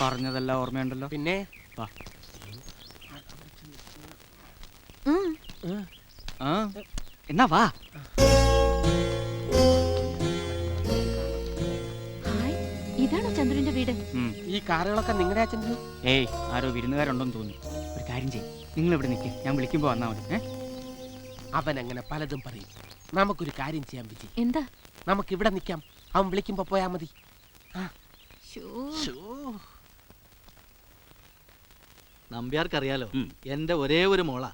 പറഞ്ഞതെല്ലാം ഓർമ്മയുണ്ടല്ലോ. പിന്നെ? വാ. ഉം. ആ? എന്നാ വാ. ഇതാണോ ചന്ദ്രന്റെ വീട്? ഈ കാറുകളൊക്കെ നിങ്ങളുടെ അച്ഛന്റെ? ഏയ് ആരോ വിരുന്നുകാരുണ്ടെന്ന് തോന്നി ഒരു കാര്യം ചെയ്യും. നിങ്ങൾ ഇവിടെ നിൽക്ക് ഞാൻ വിളിക്കുമ്പോ വന്നാ മതി. ഏ? അവൻ അങ്ങനെ പലതും പറയും. നമുക്കൊരു കാര്യം ചെയ്യാൻ വിജയ് എന്താ? നമുക്ക് ഇവിടെ നിൽക്കാം അവൻ വിളിക്കുമ്പോ പോയാ മതി. നമ്പ്യാർക്കറിയാലോ. എന്റെ ഒരേ ഒരു മോള.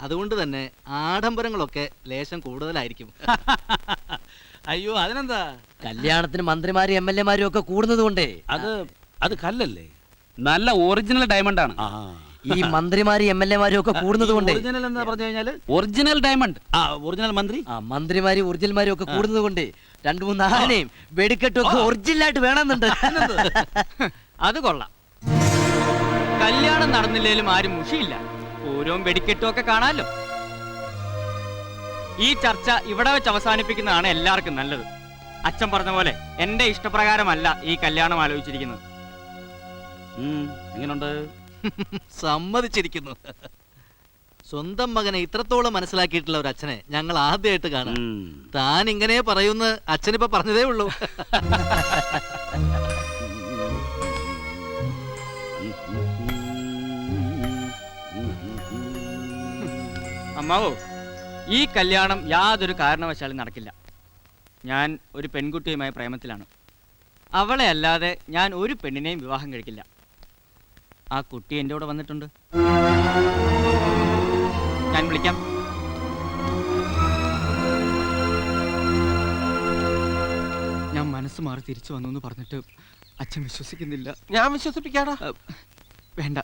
അതുകൊണ്ട് തന്നെ ആഡംബരങ്ങളൊക്കെ ലേശം കൂടുതലായിരിക്കും. അയ്യോ അതിനെന്താ? കല്യാണത്തിന് മന്ത്രിമാരും എം എൽ എമാരും ഒക്കെ കൂടുന്നത് കൊണ്ടേ. അത് അത് കല്ലല്ലേ? നല്ല ഒറിജിനൽ ഡയമണ്ട് ആണ്. ഈ മന്ത്രിമാരും എം എൽ എമാരും ഒക്കെ കൂടുന്നത് കൊണ്ട്. ഒറിജിനൽ എന്താ പറഞ്ഞു കഴിഞ്ഞാൽ? Original diamond. ആ ഒറിജിനൽ മന്ത്രി? ആ മന്ത്രിമാരും ഒറിജിനൽമാരും ഒക്കെ കൂടുന്നത് കൊണ്ട് രണ്ടു മൂന്ന് ആനയും വെടിക്കെട്ടും ഒക്കെ ഒറിജിനൽ ആയിട്ട് വേണമെന്നുണ്ട്. അത് കൊള്ളാം. കല്യാണം നടന്നില്ലേലും ആരും മുഷിയില്ല. ഓരോ വെടിക്കെട്ടും ഒക്കെ കാണാലോ. ഈ ചർച്ച ഇവിടെ വെച്ച് അവസാനിപ്പിക്കുന്നതാണ് എല്ലാവർക്കും നല്ലത്. അച്ഛൻ പറഞ്ഞ പോലെ എന്റെ ഇഷ്ടപ്രകാരമല്ല ഈ കല്യാണം ആലോചിച്ചിരിക്കുന്നത്. ഉം, എങ്ങനുണ്ട്? സമ്മതിച്ചിരിക്കുന്നു. സ്വന്തം മകനെ ഇത്രത്തോളം മനസ്സിലാക്കിയിട്ടുള്ള ഒരു അച്ഛനെ ഞങ്ങൾ ആദ്യമായിട്ട് കാണാം. താൻ ഇങ്ങനെ പറയുന്ന അച്ഛനിപ്പോ പറഞ്ഞതേ ഉള്ളൂ. അമ്മാവോ ഈ കല്യാണം യാതൊരു കാരണവശാലും നടക്കില്ല. ഞാൻ ഒരു പെൺകുട്ടിയുമായി പ്രേമത്തിലാണ്. അവളെ അല്ലാതെ ഞാൻ ഒരു പെണ്ണിനെയും വിവാഹം കഴിക്കില്ല. ആ കുട്ടി എന്റെ കൂടെ വന്നിട്ടുണ്ട്. ഞാൻ വിളിക്കാം. ഞാൻ മനസ്സ് മാറി തിരിച്ചു വന്നു എന്ന് പറഞ്ഞിട്ട് അച്ഛൻ വിശ്വസിക്കുന്നില്ല. ഞാൻ വിശ്വസിപ്പിക്കാടാ. വേണ്ട.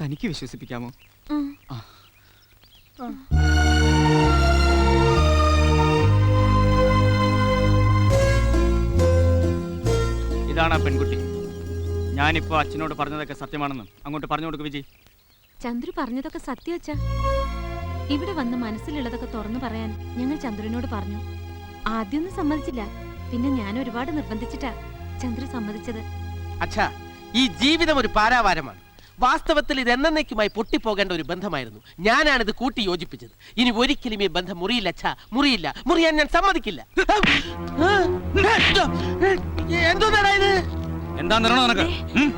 തനിക്ക് വിശ്വസിപ്പിക്കാമോ. ഇതാണ് ആ പെൺകുട്ടി. ഞാനിപ്പോ അച്ഛനോട് പറഞ്ഞതൊക്കെ സത്യമാണെന്ന്. അങ്ങോട്ട് പറഞ്ഞു കൊടുക്കും വിജി. ചന്ദ്രു പറഞ്ഞതൊക്കെ സത്യവച്ചാ ഇവിടെ വന്ന് മനസ്സിലുള്ളതൊക്കെ തുറന്നു പറയാൻ ഞങ്ങൾ ചന്ദ്രനോട് പറഞ്ഞു. ആദ്യമൊന്നും സമ്മതിച്ചില്ല. പിന്നെ ഞാൻ ഒരുപാട് നിർബന്ധിച്ചിട്ടാ ചന്ദ്രു സമ്മതിച്ചത്. അച്ഛാ ഈ ജീവിതം ഒരു പാരാവാരമാണ്. വാസ്തവത്തിൽ ഇത് എന്നേക്കുമായി പൊട്ടിപ്പോകേണ്ട ഒരു ബന്ധമായിരുന്നു. ഞാനാണിത് കൂട്ടി യോജിപ്പിച്ചത്. ഇനി ഒരിക്കലും ഈ ബന്ധം മുറിയില്ല അച്ഛാ. മുറിയില്ല. മുറിയാൻ ഞാൻ സമ്മതിക്കില്ല. എന്തോ ഇത്? എന്താ നിറണോ നിനക്ക്? ഉം?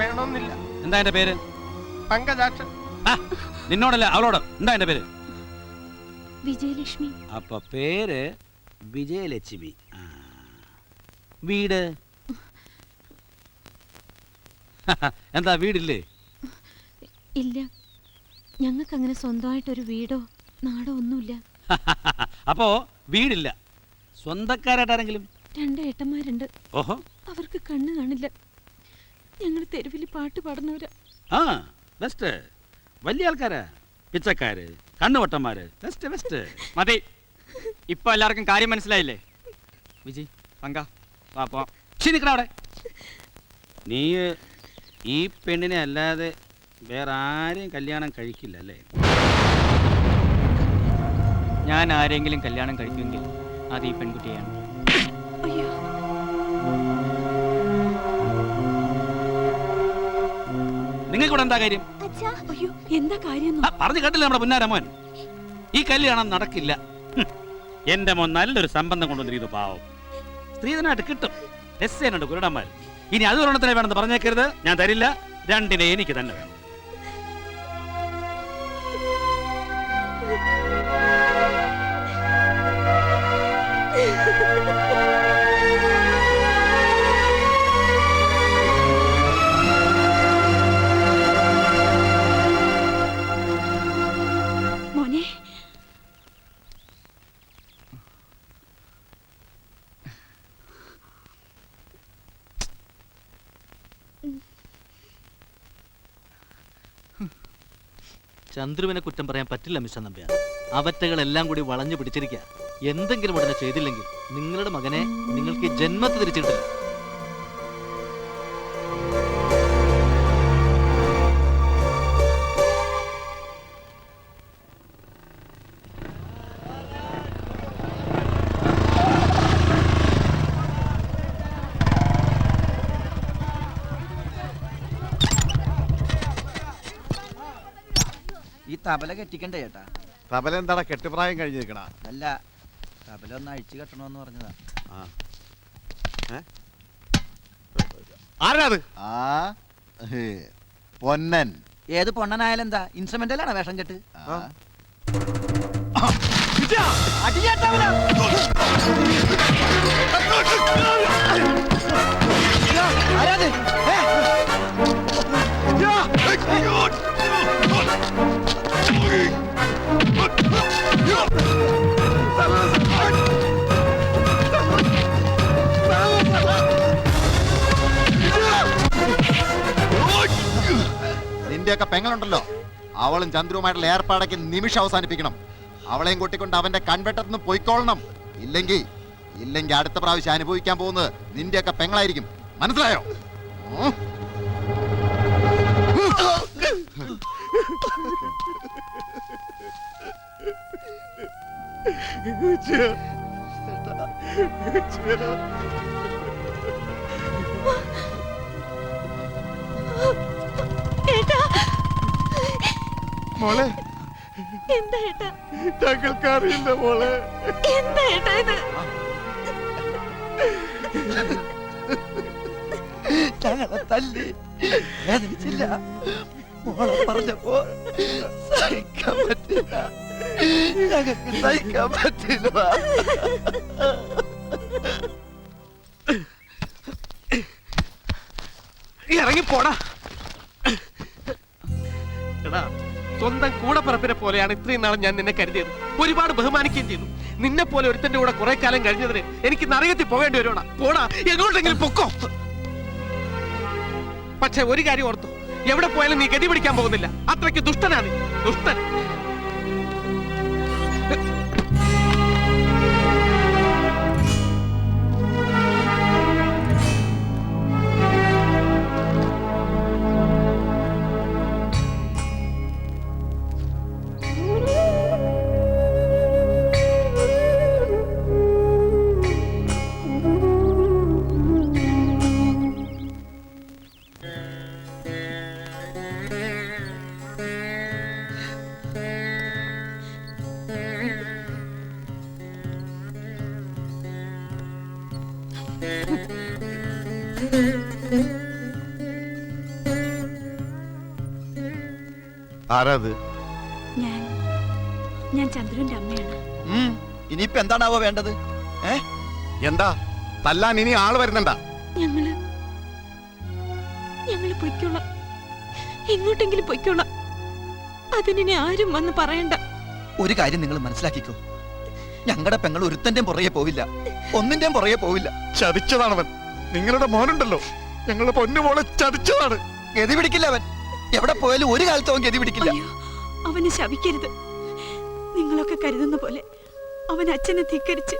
വേണമെന്നില്ല എന്താ എന്റെ പേര്? പങ്കജാക്ഷൻ. ആ, നിന്നോടല്ല അവളോട്. എന്താ എന്റെ പേര്? വിജയലക്ഷ്മി. അപ്പൊ പേര് വിജയലക്ഷ്മി. ആ. വീട്? എന്താ വീടില്ലേ? ഇല്ല. ഞങ്ങൾക്ക് അങ്ങനെ സ്വന്തമായിട്ടൊരു വീടോ നാടോ ഒന്നുമില്ല. അപ്പോ വീടില്ല. സ്വന്തക്കാരായിട്ട് ആരെങ്കിലും? രണ്ട് ഏട്ടന്മാരുണ്ട്. ഓഹോ. അവർക്ക് കണ്ണ് കാണില്ല. ഞങ്ങൾ തെരുവിൽ പാട്ട് പാടുന്നവരാ. ആ ബെസ്റ്റ് വലിയ ആൾക്കാരാ. പിച്ചക്കാര് കണ്ണുവട്ടന്മാര്. ബെസ്റ്റ് ബെസ്റ്റ് മതി. ഇപ്പൊ എല്ലാവർക്കും കാര്യം മനസ്സിലായില്ലേ? വിജി പങ്ക. വാ ശരി അവിടെ. നീ ഈ പെണ്ണിനെ അല്ലാതെ വേറെ ആരെയും കല്യാണം കഴിക്കില്ല അല്ലേ? ഞാൻ ആരെങ്കിലും കല്യാണം കഴിക്കുമെങ്കിൽ അത് ഈ പെൺകുട്ടിയാണ് അയ്യോ. നിങ്ങൾക്ക് ഇവിടെ എന്താ കാര്യം? അയ്യോ എന്താ കാര്യം ആ, പറഞ്ഞു കേട്ടില്ല നമ്മുടെ പുന്നാരമോൻ ഈ കല്യാണം നടക്കില്ല. ഹും. എന്റെ മോൻ നല്ലൊരു സംബന്ധം കൊണ്ടുവന്നിരിക്കുന്നു പാവം. സ്ത്രീധനായിട്ട് കിട്ടും. രസേനുണ്ട് കുരുടന്മാർ. ഇനി അത് ഒരെണ്ണത്തിനെ വേണമെന്ന് പറഞ്ഞേക്കരുത്. ഞാൻ തരില്ല. രണ്ടിനെ എനിക്ക് തന്നെ വേണം. ചന്ദ്രുവിനെ കുറ്റം പറയാൻ പറ്റില്ല മിസ്റ്റർ നമ്പ്യാർ. അവറ്റകളെല്ലാം കൂടി വളഞ്ഞു പിടിച്ചിരിക്കുക എന്തെങ്കിലും ഉടനെ ചെയ്തില്ലെങ്കിൽ നിങ്ങളുടെ മകനെ നിങ്ങൾക്ക് ജന്മത്ത് തിരിച്ചിട്ടില്ല. തബല കെട്ടിക്കണ്ടേ ചേട്ടാ? തബല എന്താടാ കെട്ടുപ്രായം കഴിഞ്ഞിരിക്കണ? നിൽക്കണ അല്ല തബല ഒന്ന് അഴിച്ചു കെട്ടണമെന്ന് പറഞ്ഞതാ. ആരാത് ആ ഹേ, പൊന്നൻ. ഏത് പൊണ്ണനായാലും എന്താ ഇൻസ്ട്രുമെന്റലാണ് വേഷം കെട്ട്? ആ. നിന്റെയൊക്കെ പെങ്ങളുണ്ടല്ലോ. അവളും ചന്ദ്രുവുമായിട്ടുള്ള ഏർപ്പാടൊക്കെ നിമിഷം അവസാനിപ്പിക്കണം. അവളെയും കൂട്ടിക്കൊണ്ട് അവന്റെ കൺവെട്ടത്തുനിന്ന് പോയിക്കോളണം. ഇല്ലെങ്കിൽ ഇല്ലെങ്കിൽ അടുത്ത പ്രാവശ്യം അനുഭവിക്കാൻ പോകുന്നത് നിന്റെയൊക്കെ പെങ്ങളായിരിക്കും. മനസ്സിലായോ? ഉം? മോളെ. എന്താ ഏട്ടാ? ഞങ്ങൾക്കറിയില്ല മോളെ. എന്താ ഏട്ടാ ഇത്? ഞങ്ങളെ തല്ലി. വേദനിച്ചില്ല. മോളെ പറഞ്ഞപ്പോ സഹിക്കാൻ പറ്റില്ല. ഞങ്ങൾക്ക് സഹിക്കാൻ പറ്റില്ല. ഇറങ്ങി പോടാ പോലെയാണ് ഇത്രയും നാളും ഞാൻ നിന്നെ കരുതിയത്. ഒരുപാട് ബഹുമാനിക്കുകയും ചെയ്തു. നിന്നെ പോലെ ഒരുത്തന്റെ കൂടെ കുറെ കാലം കഴിഞ്ഞതിന് എനിക്ക് നരകത്തിൽ പോകേണ്ടി വരുവാണ്. പോടാ എങ്ങോട്ടെങ്കിലും പൊക്കോ. പക്ഷെ ഒരു കാര്യം ഓർത്തു. എവിടെ പോയാലും നീ ഗതി പിടിക്കാൻ പോകുന്നില്ല. അത്രയ്ക്ക് ദുഷ്ടനാണ് ദുഷ്ടൻ. ആരാത് ഞാൻ. ഞാൻ ചന്ദ്രന്റെ അമ്മയാണ്. ഇനിയിപ്പോ എന്താണാവോ വേണ്ടത്? എന്താ? തല്ലാൻ ഇനി ആൾ വരുന്നുണ്ടാ? ഞങ്ങൾ ഞങ്ങൾ പൊയ്ക്കോളാം. എങ്ങോട്ടെങ്കിലും പൊയ്ക്കോളാം. അതിനി ആരും വന്ന് പറയണ്ട. ഒരു കാര്യം നിങ്ങൾ മനസ്സിലാക്കിക്കോ. ഞങ്ങളുടെ പെങ്ങൾ ഒരുത്തന്റെയും പുറകെ പോവില്ല. ഒന്നിന്റെയും പുറകെ പോവില്ല. ചതിച്ചതാണവൻ. നിങ്ങളുടെ മോനുണ്ടല്ലോ. ഞങ്ങളുടെ പൊന്നു മോളെ ചതിച്ചതാണ്. ഗതി പിടിക്കില്ല അവൻ. എവിടെ പോയാലും ഒരു കാലത്തും അവൻ ഗതി പിടിക്കില്ല. അവന് അവനെ ശവിക്കരുത് നിങ്ങളൊക്കെ കരുതുന്ന പോലെ അവൻ അച്ഛനെ ധിക്കരിച്ച്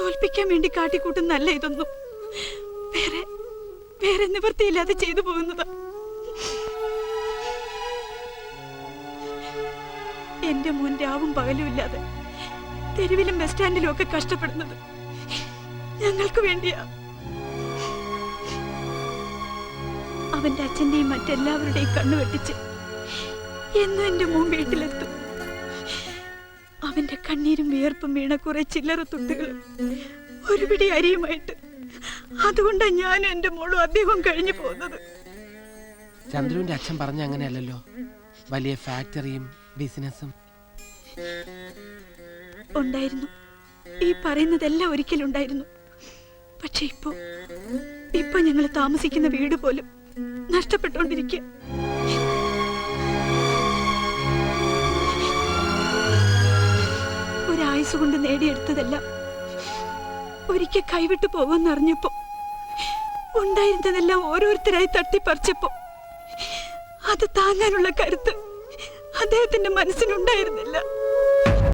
തോൽപ്പിക്കാൻ വേണ്ടി കാട്ടിക്കൂട്ടുന്നല്ല ഇതൊന്നും? വേറെ വേറെ നിവൃത്തിയില്ലാതെ ചെയ്തു പോകുന്നത്. എന്റെ മോൻ രാവും പകലും ഇല്ലാതെ തെരുവിലും ബസ് സ്റ്റാൻഡിലും ഒക്കെ കഷ്ടപ്പെടുന്നത് ഞങ്ങൾക്ക് വേണ്ടിയാ. അവന്റെ അച്ഛന്റെയും മറ്റെല്ലാവരുടെയും കണ്ണു വെട്ടിച്ച് എന്നും എന്റെ മോൻ വീട്ടിലെത്തും. അവന്റെ കണ്ണീരും വിയർപ്പും വീണ കുറെ ചില്ലറ തുട്ടുകളും ഒരുപിടി അരിയുമായിട്ട് അതുകൊണ്ടാ ഞാൻ എന്റെ മോളും അദ്ദേഹം കഴിഞ്ഞു പോകുന്നത്. ചന്ദ്രുവിന്റെ അച്ഛൻ പറഞ്ഞ അങ്ങനെയല്ലല്ലോ. വലിയ ഫാക്ടറിയും ബിസിനസ്സും. ഉണ്ടായിരുന്നു. ഈ പറയുന്നതെല്ലാം ഒരിക്കലുണ്ടായിരുന്നു പക്ഷെ ഇപ്പോ ഇപ്പൊ ഞങ്ങൾ താമസിക്കുന്ന വീട് പോലും നഷ്ടപ്പെട്ടുകൊണ്ടിരിക്കുക ഒരായുസ് കൊണ്ട് നേടിയെടുത്തതെല്ലാം ഒരിക്കൽ കൈവിട്ടു പോകുമെന്നറിഞ്ഞപ്പോ ഉണ്ടായിരുന്നതെല്ലാം ഓരോരുത്തരായി തട്ടിപ്പറിച്ചപ്പോ അത് താങ്ങാനുള്ള കരുത്ത് അദ്ദേഹത്തിന്റെ മനസ്സിനുണ്ടായിരുന്നില്ല